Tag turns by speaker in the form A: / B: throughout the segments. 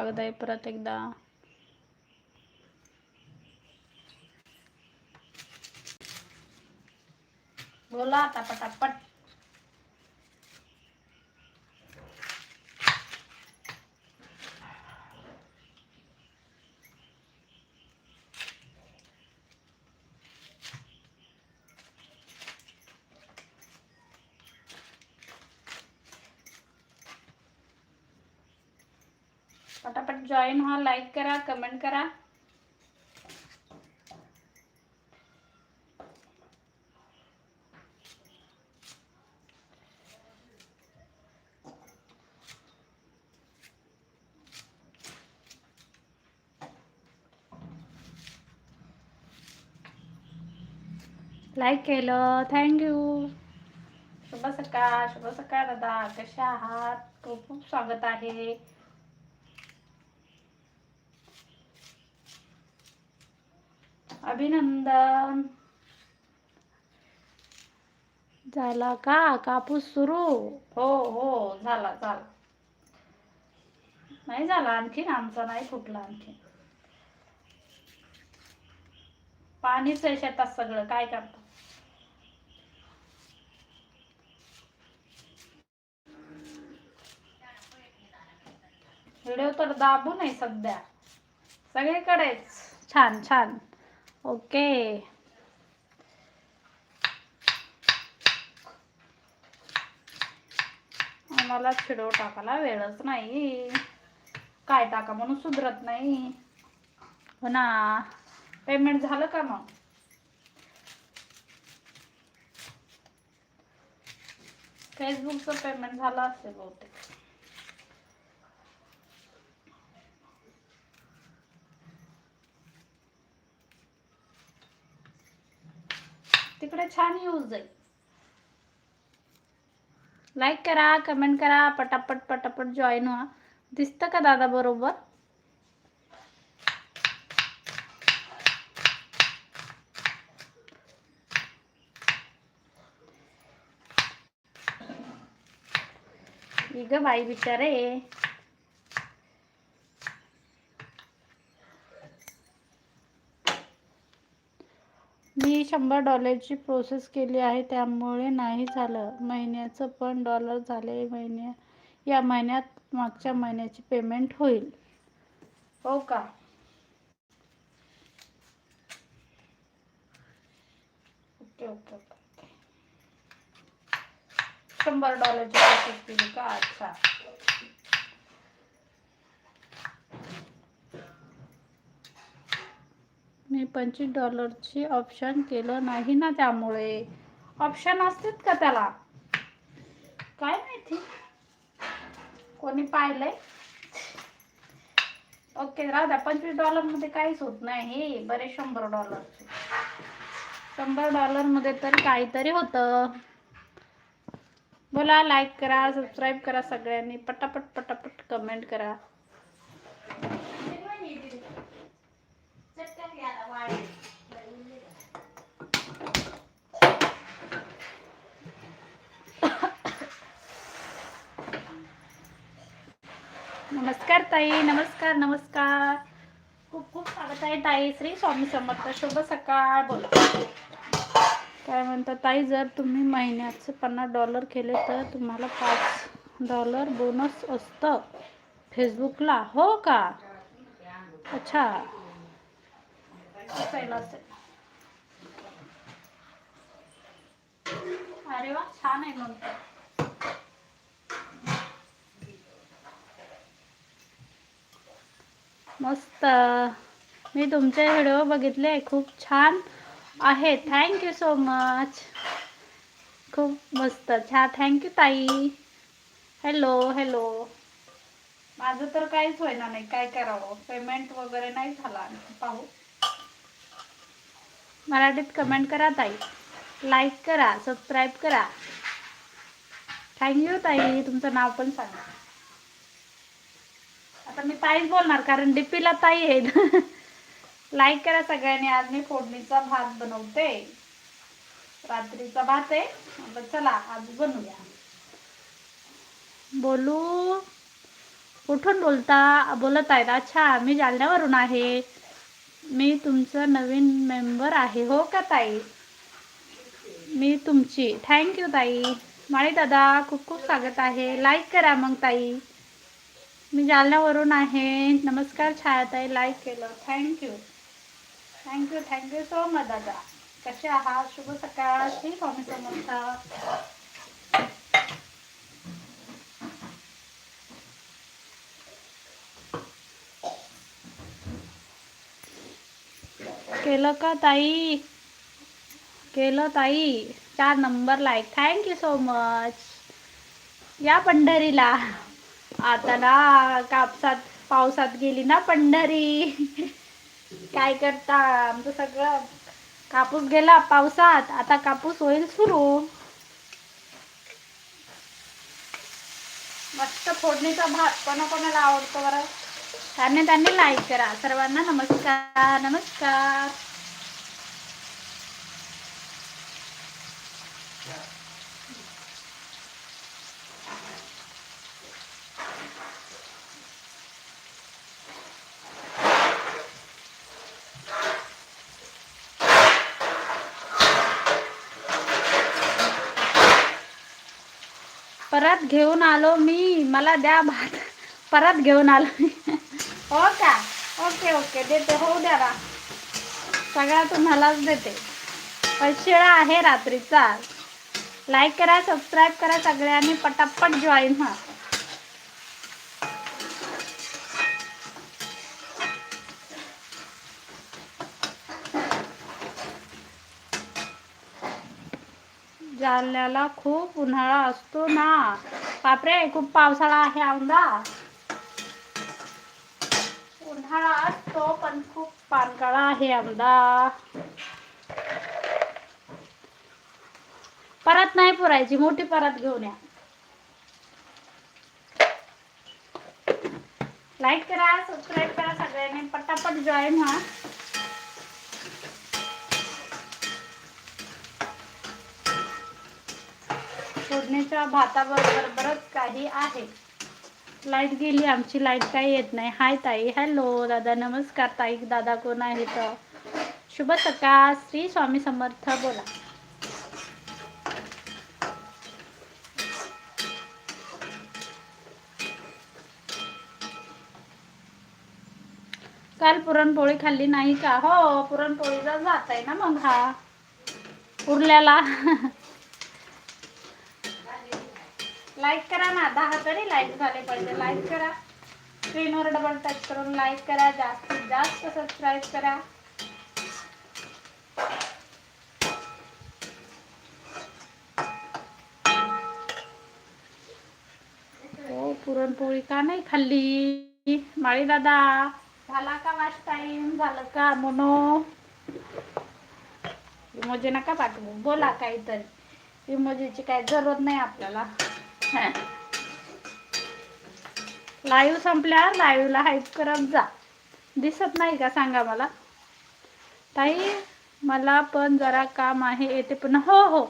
A: स्वागत आहे परत एकदा. बोला आता पटापट. जॉईन व्हा लाईक करा कमेंट करा। लाईक केलं थँक्यू शुभ सकाळ शुभ सकाळ दादा कशा आहात? खूप खूप स्वागत आहे। अभिनंदन. झाला का? कापूस सुरू? हो हो झाला झाला. नाही झाला आणखीन आमचा नाही फुटला आणखीन. पाणीच आहे शेतात सगळं काय करतो? व्हिडिओ तर दाबू नाही सध्या. सगळीकडेच. छान छान. ओके. आम्हाला व्हिडिओ टाकायला वेळच नाही. काय टाका म्हणून सुधरत नाही. हो ना. पेमेंट झालं का मग? फेसबुकचं पेमेंट झालं असेल बहुतेक. तिकडे छान यूज जाईल. लाईक करा कमेंट करा पटापट पटापट जॉईन व्हा. दिसतं का दादा बरोबर? ही ग बाई बिचारे मी शंभर डॉलरची प्रोसेस केली आहे त्यामुळे नाही झालं. महिन्याचं पण डॉलर झाले महिन्या या महिन्यात मागच्या महिन्याची पेमेंट होईल. हो का? ओके ओके ओके शंभर डॉलरची प्रोसेस केली का? अच्छा. मी पंचवीस डॉलरची ऑप्शन केलं नाही ना त्यामुळे. ऑप्शन असतात का त्याला? काय माहिती? कोणी पाहिलंय? ओके राहू द्या. पंचवीस डॉलरमध्ये काहीच होत नाही. बरे शंभर डॉलरचे. शंभर डॉलरमध्ये तर काहीतरी होतं. बोला लाईक करा सबस्क्राईब करा सगळ्यांनी. पटापट पटापट कमेंट करा. नमस्कार ताई नमस्कार नमस्कार. खूप खूप स्वागत आहे ताई श्री स्वामी समर्थ शुभ सकाळ बोला. काय म्हणतात ताई जर तुम्ही महिन्याचे पन्नास डॉलर केले तर तुम्हाला पाच डॉलर बोनस असतं फेसबुकला हो का? अच्छा. असेल असेल. अरे वा छान आहे मग. मस्त. मी तुमचे व्हिडिओ बघितले खूप छान आहे थँक्यू सो मच खूप मस्त. छान थँक्यू ताई. हॅलो हॅलो माझं तर काहीच होईना नाही. काय करावं? पेमेंट वगैरे नाही झाला पाहू. मराठीत कमेंट करा ताई. लाईक करा सबस्क्राईब करा. थँक्यू ताई. तुमचं नाव पण सांगा. आता मी ताईच बोलणार कारण डीपीला ताई आहेत. लाईक करा सगळ्यांनी. आज मी फोडणीचा भात बनवते. रात्रीचा भात आहे. आता चला आज बनवूया. बोलू. कुठून बोलता? बोलत आहेत. अच्छा मी जालन्यावरून आहे. मी तुमचं नवीन मेंबर आहे. हो का ताई? मी तुमची. थँक्यू ताई. माळी दादा खूप खूप स्वागत आहे. लाईक करा मग ताई. मी जालन्यावरून आहे. नमस्कार छायाताई लाईक केलं. Thank you thank you thank you so much दादा. कसे आहात? शुभ सकाळ. श्री स्वामी हो समर्थ. केलं का ताई? केलं ताई? चार number like thank you so much या पंढरीला. आता ना कापसात पावसात गेली ना पंढरी. काय करता? आमचं सगळं कापूस गेला पावसात. आता कापूस होईल सुरू. मस्त फोडणीचा भात. कोणा कोणाला आवडतो बरं? त्यांनी त्यांनी लाईक करा. सर्वांना नमस्कार नमस्कार. परत घेऊन आलो मी. मला द्या भात. परत घेऊन आलो मी. हो का? Okay okay. देते. हो द्या ना. सगळा तुम्हालाच देते. पण शिळा आहे रात्रीचा. लाईक करा सबस्क्राईब करा सगळ्यांनी. पटापट जॉईन व्हा. जालन्याला खूप उन्हाळा असतो ना. बापरे खूप पावसाळा आहे औंदा उन्हाळा असतो पण खूप पानकाळा आहे आमदा परत नाही पुरायची मोठी परत घेऊन या. लाईक करा सबस्क्राईब करा सगळ्यांनी. पटापट जॉईन व्हा. फोडणीच्या भाताबरोबर बरंच काही आहे. लाइट गेली आमची लाइट काही येत नाही. हाय ताई हॅलो दादा नमस्कार. ताई दादा कोण आहे तर शुभ सकाळ. श्री स्वामी समर्थ बोला. काल पुरणपोळी खाल्ली नाही का? हो पुरणपोळीला जात आहे ना मग हा. उरल्याला. लाईक करा ना. दहा तरी लाईक झाले पाहिजे लाईक करा. स्क्रीनवर डबल टच करून लाईक करा. जास्तीत जास्त सबस्क्राईब करा. हो पुरणपोळी का नाही खाल्ली? माळी दादा. झाला का वाश टाईम झालं का मोनो? इमोजी नका पाठवू. बोला काहीतरी. इमोजीची काय जरूरत नाही आपल्याला. लाईव्ह संपल्यावर लाईव्हला हाईप करत जा. दिसत नाही का सांगा मला? ताई मला पण जरा काम आहे येते पण. हो हो.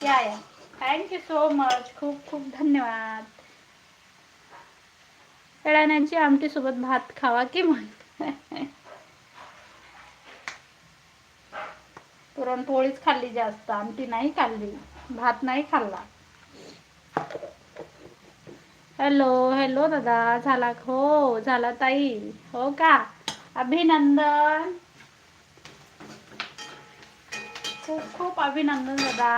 A: या या. थँक्यू सो मच खूप खूप धन्यवाद. येण्याची आमटी सोबत भात खावा की मग? पुरणपोळीच खाल्ली जास्त. आमटी नाही खाल्ली. भात नाही खाल्ला. हॅलो हॅलो दादा झाला हो झाला ताई. हो का? अभिनंदन. खूप खूप अभिनंदन दादा.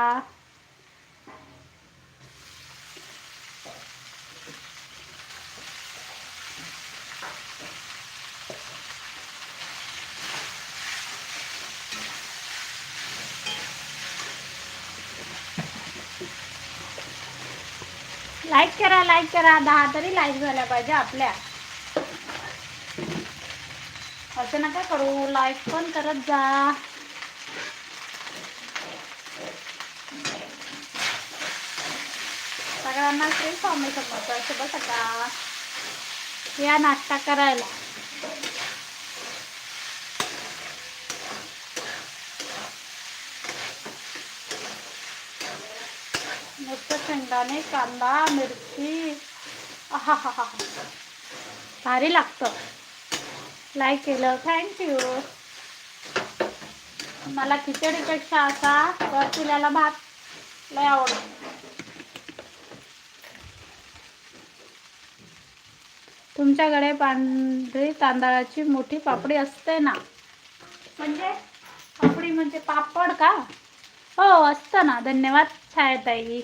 A: लाईक करा लाईक करा. दहा तरी लाईक झाल्या पाहिजे आपल्या. असं नका करू. लाईक पण करत जा. सगळ्यांना श्री स्वामी समर्थ बसा का या नाश्ता करायला. मस्त शेंगदाणे कांदा मिरची हा हा हा भारी लागतं. लाईक केलं. थँक्यू मला खिचडीपेक्षा असा वरचुल्याला भात लय आवडतो. तुमच्याकडे पांढरी तांदळाची मोठी पापडी असते ना? म्हणजे? पापडी म्हणजे पापड का? हो असतं ना. धन्यवाद. छायाताई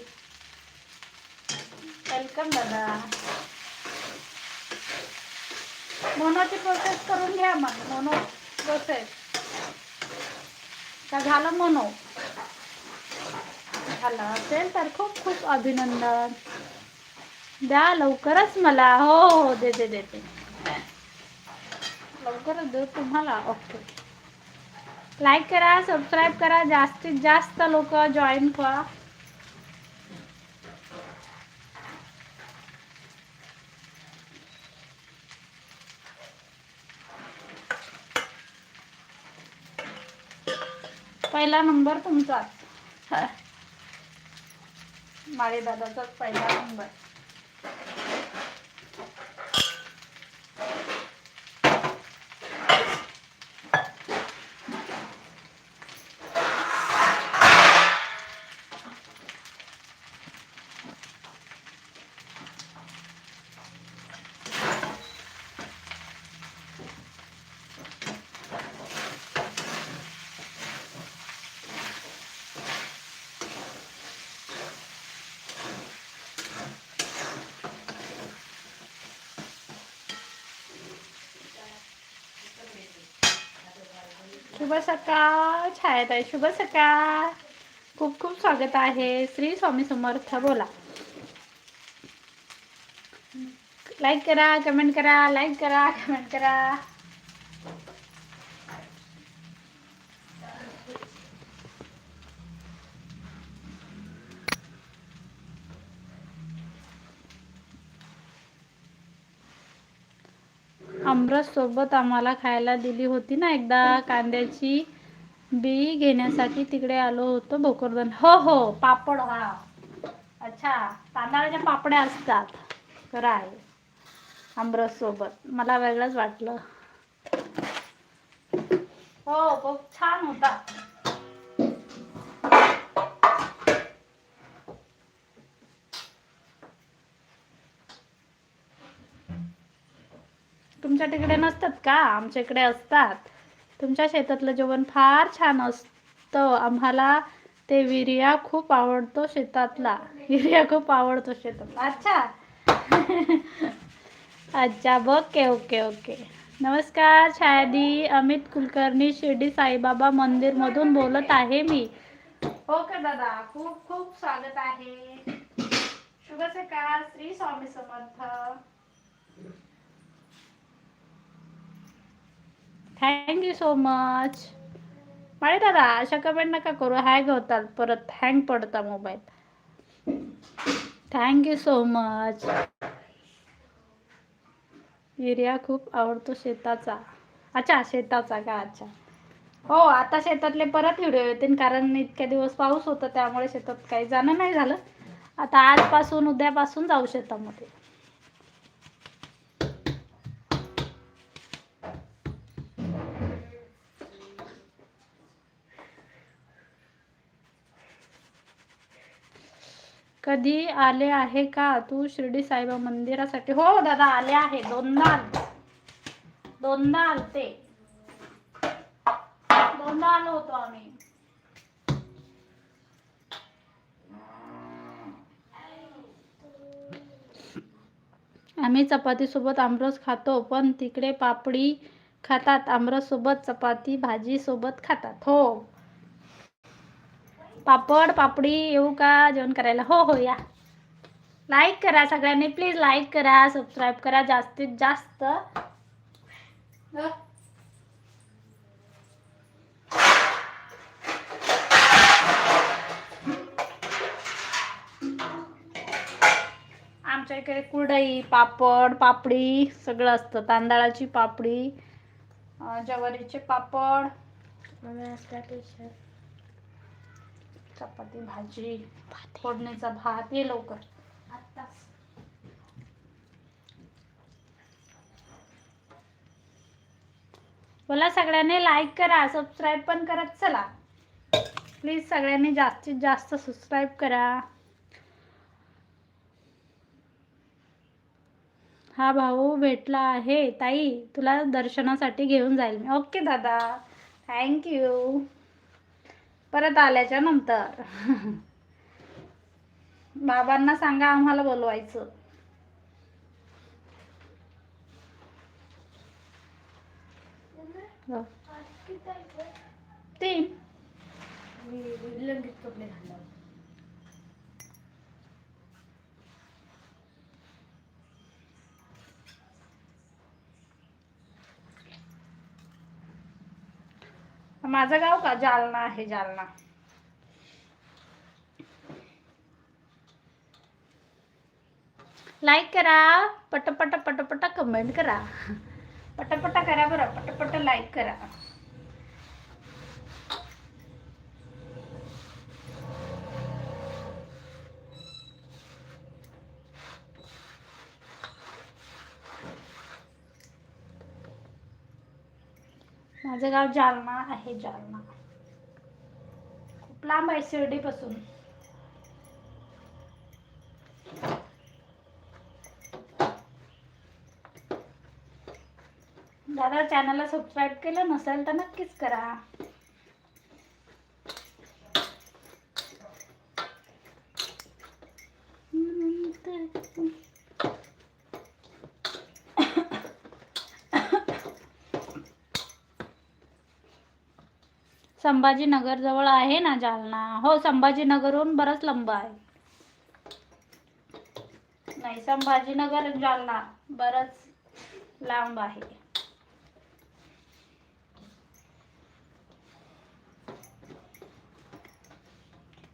A: वेलकम दादा. मोनोची प्रोसेस करून घ्या मग. मोनो प्रोसेस का झालं मोनो. झालं असेल तर खूप खूप अभिनंदन. द्या लवकरच मला. हो हो, हो देते देते. लवकरच देऊ तुम्हाला. ओके. लाईक करा सबस्क्राईब करा. जास्तीत जास्त लोक जॉईन व्हा. पहिला नंबर तुमचाच माळे दादाचाच पहिला नंबर. शुभ सकाळ छायाताई शुभ सकाळ. खूप खूप स्वागत आहे. श्री स्वामी समर्थ बोला. लाईक करा कमेंट करा लाईक करा कमेंट करा. आमरस सोबत आम्हाला खायला दिली होती ना एकदा कांद्याची. बी घेण्यासाठी तिकडे आलो होतो भोकरदन. हो हो पापड हा. अच्छा तांदळाच्या पापड्या असतात. खरं आहे. आमरस सोबत मला वेगळंच वाटलं. हो खूप छान होता. तुमच्या तिकडे नसतात का? आमच्या इकडे असतात. तुमच्या शेतातलं जेवण फार छान असतं. आम्हाला ते विर्या खूप आवडतो शेतातला. विर्या खूप आवडतो शेतात. अच्छा. अच्छा ओके ओके ओके. नमस्कार छायादी. अमित कुलकर्णी शिर्डी साईबाबा मंदिरमधून बोलत आहे मी. हो ओके दादा? खूप खूप स्वागत आहे. शुभ सकाळ Shri Swami Samarth. Thank you so much माळे दादा अशा कमेंट नका करू. हँग होतात परत हँग पडता mobile thank you so much area खूप आवडतो शेताचा. अच्छा शेताचा का? अच्छा. हो आता शेतातले परत व्हिडिओ येतील कारण इतक्या दिवस पाऊस होता त्यामुळे शेतात काही जाणं नाही झालं. आता आजपासून उद्यापासून जाऊ शेतामध्ये. कधी आले आहे का तू शिर्डी साईबा मंदिरासाठी? हो दादा आले आहे. दोनदा आले. दोनदा आलते दोनदा आलो होतो आम्ही. आम्ही चपाती सोबत आमरस खातो पण तिकडे पापडी खातात. आमरस सोबत चपाती भाजी सोबत खातात. हो. पापड पापडी येऊ का? जेवण करायला. हो हो या. लाईक करा सगळ्यांनी. प्लीज लाईक करा सबस्क्राईब करा. जास्तीत जास्त. आमच्या इकडे कुरडई पापड पापडी सगळं असतं. तांदळाची पापडी ज्वारीचे पापड. चपाती भाजी फोडणीचा भात ये लवकर. आत्ताच. बोला सगळ्यांनी लाईक करा सबस्क्राईब पण करत चला. प्लीज सगळ्यांनी जास्तीत जास्त सबस्क्राईब करा. हा भाऊ भेटला आहे. ताई तुला दर्शनासाठी घेऊन जाईल मी. ओके दादा. थँक्यू परत आल्याच्यानंतर. बाबांना सांगा आम्हाला बोलवायचं. हो. तीन. माझं गाव का? जालना आहे जालना. लाईक करा पटपट पटपट कमेंट करा. पटपट करा बरं पटपट लाईक करा. माझं गाव जालना आहे जालना. खूप लांब आहे शिर्डीपासून. दादा चॅनलला सबस्क्राईब केलं नसेल तर नक्कीच करा. संभाजीनगर जवळ आहे ना जालना? हो संभाजीनगरहून बरंच लांब आहे. नाही संभाजीनगर जालना बरंच लांब आहे.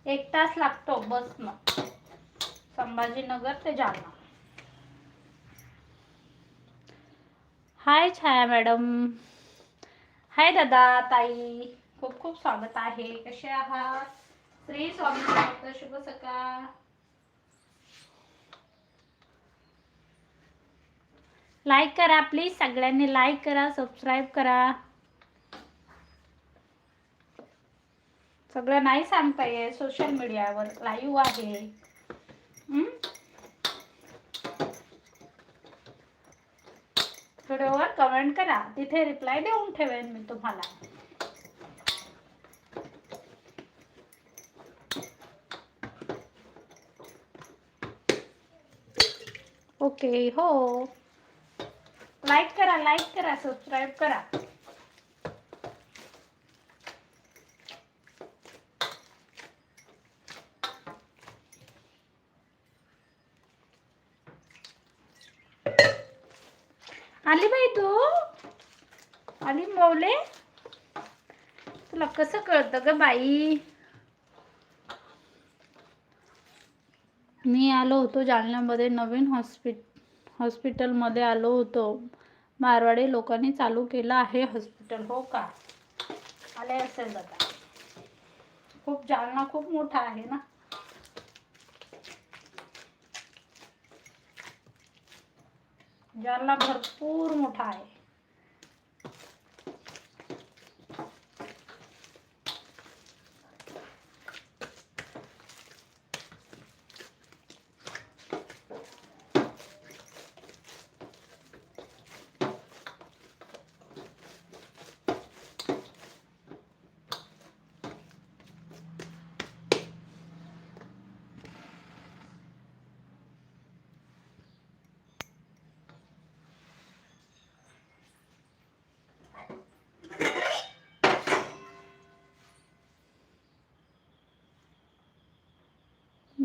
A: एक तास लागतो बसनं. संभाजीनगर ते जालना. हाय छाया मॅडम. हाय दादा ताई. खूप खूप स्वागत आहे. कसे आहात? श्री स्वामी समर्थ शुभ सकाळ. लाईक करा प्लीज सगळ्यांनी लाईक करा सबस्क्राईब करा. सगळं नाही सांगता येत सोशल मीडियावर लाईव्ह आहे. हं? व्हिडिओवर कमेंट करा. तिथे रिप्लाय देऊन ठेवेन मी तुम्हाला. ओके हो. लाईक करा लाईक करा सबस्क्राईब करा. आली बाई तू? आली मौले? तुला कसं कळतं ग बाई? मी आलो होतो जालन्यामध्ये नवीन हॉस्पिट हॉस्पिटलमध्ये आलो होतो. मारवाडी लोकांनी चालू केलं आहे हॉस्पिटल हो का? आले असेल दादा खूप जालना खूप मोठा आहे ना? जालना भरपूर मोठा आहे.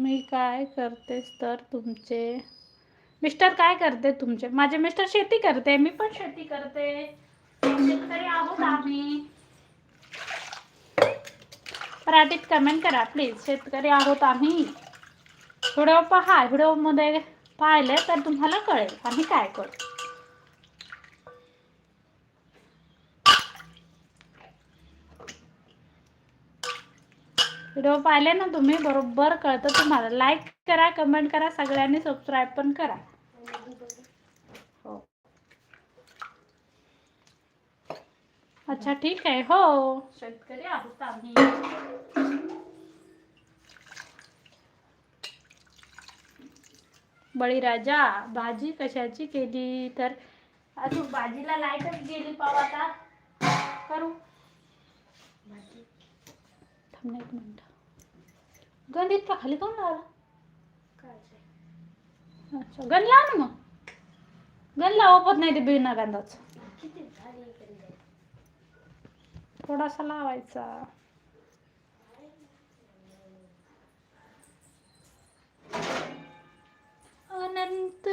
A: मी काय करतेस तर तुमचे? मिस्टर काय करते तुमचे? माझे मिस्टर शेती करते मी पण शेती करते. शेतकरी आहोत आम्ही. मराठीत कमेंट करा प्लीज शेतकरी आहोत आम्ही. व्हिडिओ पहा व्हिडिओमध्ये पाहिले तर तुम्हाला कळेल आम्ही काय करतो. व्हिडिओ पाहिले ना तुम्ही बरोबर कळतं तुम्हाला. लाईक करा कमेंट करा सगळ्यांनी सबस्क्राईब पण करा. हो. अच्छा ठीक आहे. हो. शेतकरी आहोत आम्ही. बळीराजा भाजी कशाची केली तर? अजून भाजीला लाईटच गेली पाव आता. करू. थांब एक मिनिट. गंध इतका खाली कोण लावला अच्छा गण लाव ना मग. गण लावत नाही ते बिना गंधाचं. थोडासा लावायचा. अनंत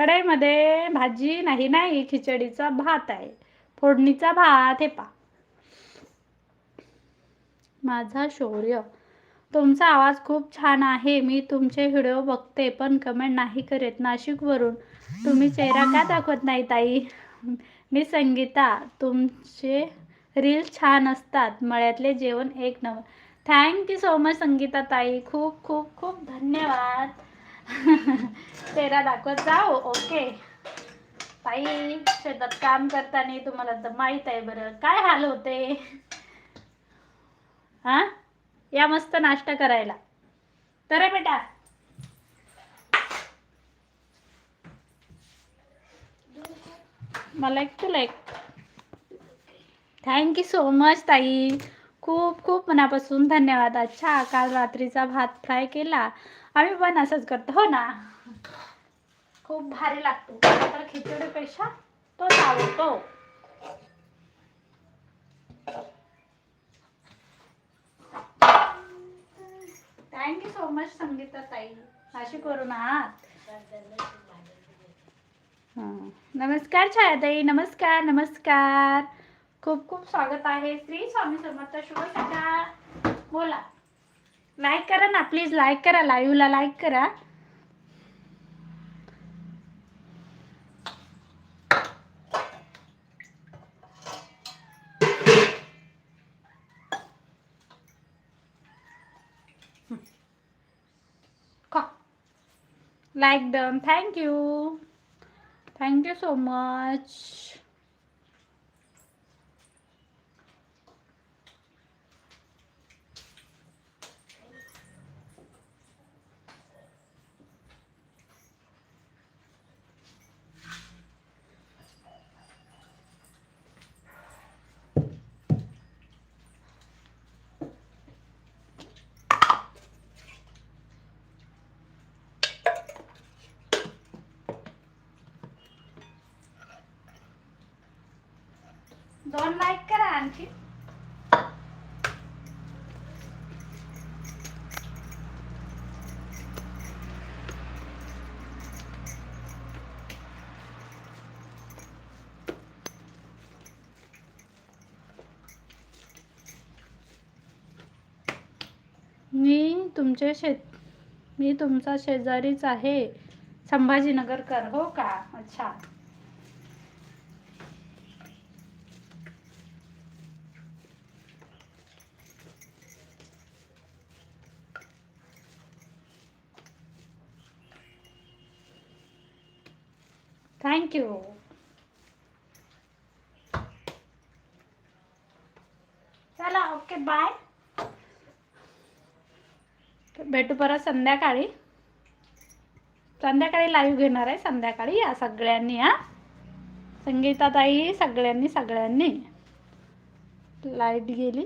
A: कढईमध्ये भाजी नाही नाही खिचडीचा भात आहे. फोडणीचा भात हे पा माझा शौर्य. तुमचा आवाज खूप छान आहे. मी तुमचे व्हिडिओ बघते पण कमेंट नाही करत. नाशिकवरून तुम्ही चेहरा का दाखवत नाही ताई? मी संगीता. तुमचे रील छान असतात. मळ्यातले जेवण एक number. Thank you so much Sangita ताई. खूप खूप खूप धन्यवाद. चेहरा दाखवत जाओ ओके. ताई शेतात काम करताना तुम्हाला तर माहीत आहे बरं. काय हाल होते? हा? या मस्त नाश्ता करायला. तर बेटा. मला एक तुला एक. थँक्यू सो मच ताई. खूप खूप मनापासून धन्यवाद. अच्छा काल रात्रीचा भात फ्राय केला. आम्ही पण असंच करतो हो ना? खूप भारी लागतो. तर खिचडीपेक्षा तोच आवडतो थँक्यू सो मच संगीता ताई. नाशिकवरून आहात हं. नमस्कार छायाताई. नमस्कार नमस्कार. खूप खूप स्वागत आहे. श्री स्वामी समर्थ शुभ सकाळ. बोला. लाईक करा ना प्लीज लाईक करा लाईव्हला लाईक करा. Like them. Thank you thank you so much दोन लाईक करा आणखी. मी तुमचे शेत मी तुमचा शेजारीच आहे संभाजीनगरकर हो का? अच्छा. थँक यू चला ओके बाय भेटू परत संध्याकाळी. संध्याकाळी लाईव्ह घेणार आहे संध्याकाळी या सगळ्यांनी हा. संगीताताई सगळ्यांनी सगळ्यांनी. लाइट गेली.